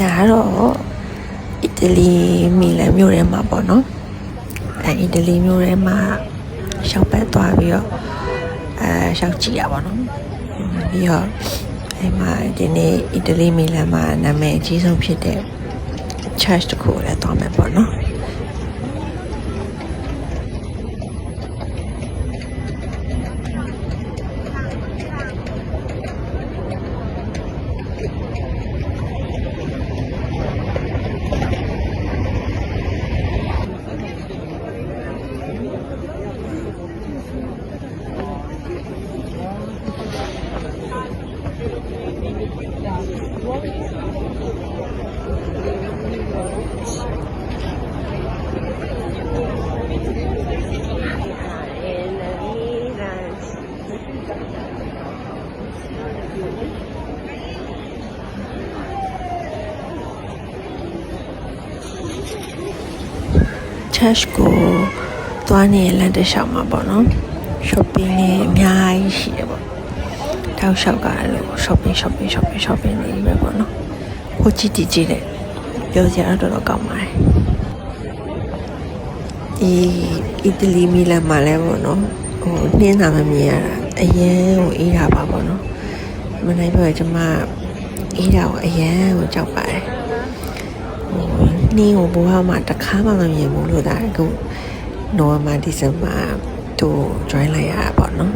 ဒါကတော့အီတလီမီလန်မြို့ထဲမှာပေါ့နော်အဲအီတလီမြို့ထဲမှာရှောက်ပတ်သွားပြီးတော့အဲရှောက်ကြည့်ရပါတော့ပြီးတော့အဲမှာဒီနေ့အီတလီမီလန်မှာနာမည်အကြီးဆုံးဖြစ်တဲ့ church တစ်ခုကိုလည်းသွားမယ်ပေါ့နော် church ကိုသွားနေတဲ့လမ်းတစ်လျှောက်မှာပေါ့နော် shopping တွေအများကြီးရှိတယ်ပေါ့ တောက်လျှောက်ကလို့ shopping shopping shopping shopping တွေပဲပေါ့နော်ဟိုကြည့်ကြည့်ကြည့်တဲ့ပြောစရာတော့တော်တော်ကောင်းပါတယ်ဒီအီတလီမီလန်မှာလည်းပေါ့နော်ဟိုနှင်းတာမမြင်ရတာအရင်ဟိုအေးတာပါပေါ့နော်မနိုင်ပြောရကျွန်မအေးတာကိုအရင်ကိုကြောက်ပါတယ်ဟိုနှင်းကိုဘဝမှာတစ်ခါမှမမြင်ဘူးလို့ဒါအခုနိုဝင်ဘာဒီဇင်ဘာသူ join လိုက်ရတာပေါ့နော်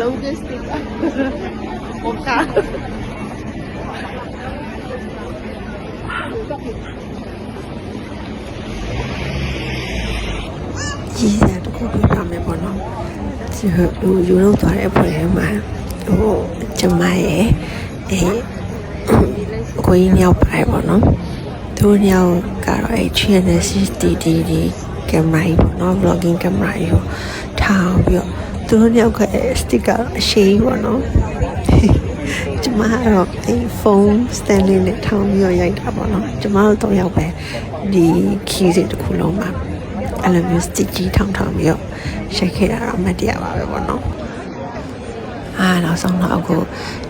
Logistica. Oka. ကြီးစရာတစ်ခုပြပြမယ်ပေါ့နော်ဒီဟိုယူလို့သွားတဲ့ပွဲထဲမှာဟိုကျမရဲ့အဲကိုကြီးမြောက်ပါတယ်ပေါ့နော်သူတို့မြောက်ကတော့အဲ channel CCTV ဒီကင်မရာကြီးပေါ့နော် vlogging ကင်မရာကြီးကိုထားပြီးတော့ သူတို့မြောက်ကစတစ်ကာအရှိကြီးပေါ့နော်ကျမကတော့အဲဖုန်း stand လေးနဲ့ထောင်းပြီးတော့ရိုက်တာပေါ့နော်ကျမတို့တော့ရောက်ပဲဒီခီးစီတစ်ခုလုံးမှာအဲ့လိုမျိုး stick ကြီးထောင်းထောင်းပြီးတော့ရိုက်ခဲ့တာတော့အမတ်တရားပါပဲပေါ့နော်အာနောက်ဆုံးတော့အခု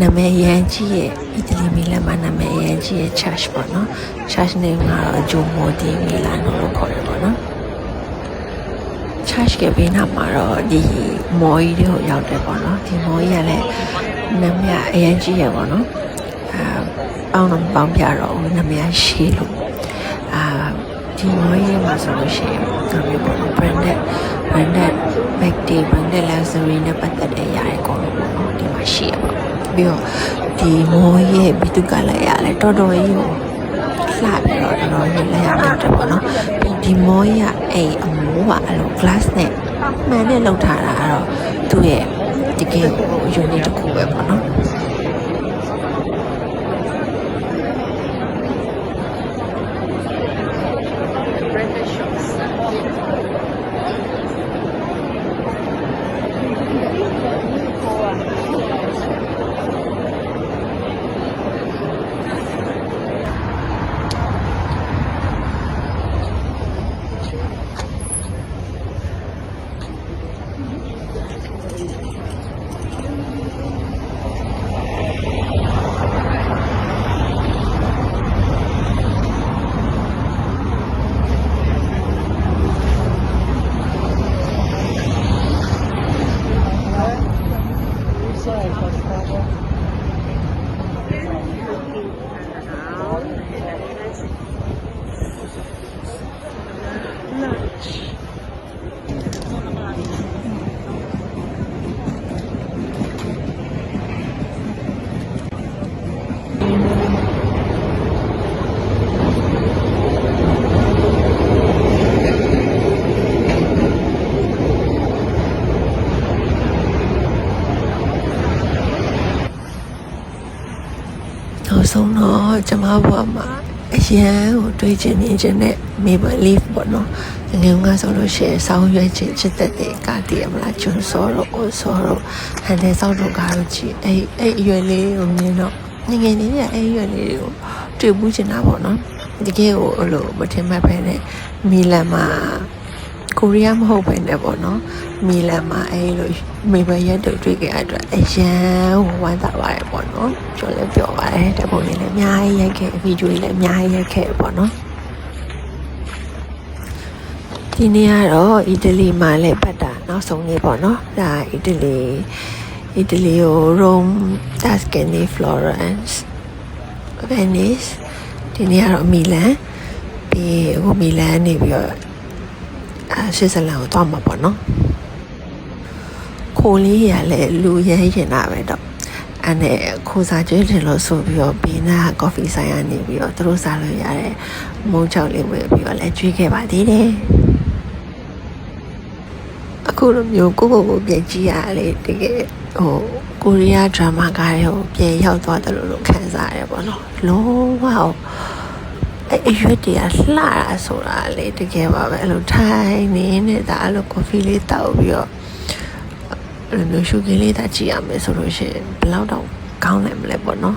နာမည်ရန်ကြီးရဲ့အီတလီမီလန်မှာနာမည်ရန်ကြီးရဲ့ church ပေါ့နော် church name ကတော့ဂျိုမိုဒီမီလန်လို့ခေါ်တယ်ပေါ့နော် church ကဘေးနားမှာတော့ဒီမော်ကြီးတွေကိုရောက်တယ်ပေါ့နော်ဒီမော်ကြီးကလည်းနာမည်အရင်ကြီးရပေါ့နော်အာပေါင်းတော့မပေါင်းပြတော့ဘူးနာမည်ရှိလို့အာဒီမော်ကြီးမှာဆိုလို့ရှိရင်ဒါမျိုးပေါ့နော် branded branded bag တွေ branded luxury နဲ့ပတ်သက်တဲ့အရာတွေအကုန်လုံးပေါ့နော်ဒီမှာရှိရပါပြီးတော့ဒီမော်ကြီးရဲ့ဘီသူကလည်းရတယ်တော်တော်ကြီးကိုလှပြီးတော့တော်တော်ကြီးလက်ရမြောက်တယ်ပေါ့နော်ပြီး ဒီမောရအိမ်အမိုးကအဲ့လို glass နဲ့မှန်နဲ့လောက်ထားတာကတော့သူ့ရဲ့တကယ်ကို unique တစ်ခုပဲပေါ့နော် ဆုံးတော့ကျမဘဝမှာအရန်ကိုတွေးချင်နေချင်တဲ့ Maple Leaf ပေါ့နော်ငယ်ငယ်ဆိုလို့ရှိရင်ဆောင်းရွက်ချင်ချစ်တဲ့တဲ့ကတည်းကမလားကျွန်းစောတော့အိုစောတော့ဟန်တဲ့စောက်တော့ကားလို့ကြည့်အဲ့အဲ့အရွယ်လေးကိုမြင်တော့ငယ်ငယ်လေးကအဲ့အရွယ်လေးတွေကိုတွေ့ဘူးချင်တာပေါ့နော်တကယ်ကိုအဲ့လိုမထင်မှတ်ပဲနဲ့မီလန်မှာ ကိုရီးယားမဟုတ်ပဲနဲ့ပေါ့နော်မီလန်မှာအဲလိုမေဘရက်တို့တွေ့ခဲ့ရတဲ့အတွက်အရန်ဝမ်းသာပါတယ်ပေါ့နော်ပြောလဲပြောပါတယ်တပုံလေးလည်းအများကြီးရိုက်ခဲ့ဗီဒီယိုလေးလည်းအများကြီးရိုက်ခဲ့ပေါ့နော်ဒီနေ့ကတော့အီတလီမှာလည်းပတ်တာနောက်ဆုံးနေ့ပေါ့နော်ဒါအီတလီအီတလီကို Rome Tuscany Florence Venice ဒီနေ့ကတော့မီလန်ပြီးအခုမီလန်နေပြီးတော့ အဲဆွစ်ဇာလန်ကိုသွားမှာပေါ့နော်ခိုလေးရလည်းလူရဲရင်တာပဲတော့အဲ့နဲ့ခိုစားကျွေးတယ်လို့ဆိုပြီးတော့ဘေးနာကော်ဖီဆိုင်ကနေပြီးတော့သူတို့စားလို့ရတဲ့မုံချောက်လေးဝယ်ပြီးတော့လည်းကျွေးခဲ့ပါသေးတယ်အခုလိုမျိုးကိုကိုကိုပြန်ကြည့်ရလေတကယ်ဟိုကိုရီးယားဒရာမာကားတွေကိုပြန်ရောက်သွားတယ်လို့လို့ခံစားရတယ်ပေါ့နော်လုံးဝ အဲ့အရွက်တည်းကလှတာဆိုတာလေတကယ်ပါပဲအဲ့လိုထိုင်နေနေတာအဲ့လိုကော်ဖီလေးတောက်ပြီးတော့အဲ့လိုမျိုးရှုခင်းလေးတာကြည့်ရမယ်ဆိုလို့ရှိရင်ဘယ်လောက်တော့ကောင်းနိုင်မလဲပေါ့နော်